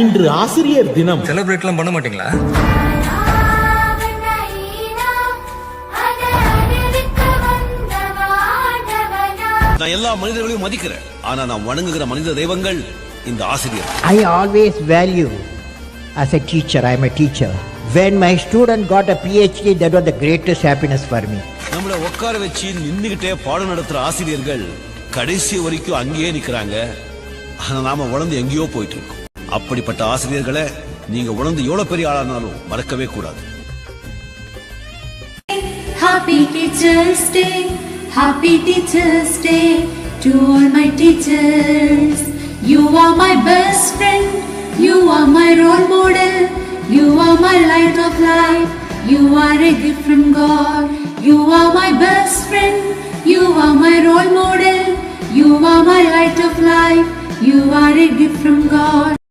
இன்று ஆசிரியர் தினம். செலிப்ரேட்லாம் பண்ண மாட்டீங்களா? நான் எல்லா மனிதர்களையும் மதிக்கிறேன். ஆனா நான் வணங்குகிற மனித தெய்வங்கள் இந்த ஆசிரியர். I always value as a teacher, I am a teacher. When my student got a PhD, that was the greatest happiness for me. நம்மள உட்கார வச்சு நின்னுகிட்டே பாடம் நடத்துற ஆசிரியர்கள் கடைசி வரைக்கும் அங்கேயே நிக்கிறாங்க. ஆனா நாம உணர்ந்து எங்கேயோ போயிட்டு இருக்கோம். அப்படிப்பட்ட ஆசிரியர்களை நீங்க உணர்ந்து எவ்வளவு பெரிய ஆளானாலும் மறக்கவே கூடாது Happy Teacher's Day, Happy Teacher's Day to all my teachers. You are my best friend, you are my role model, you are my light of life, you are a gift from God. You are my best friend, you are my role model, you are my light of life, you are a gift from God.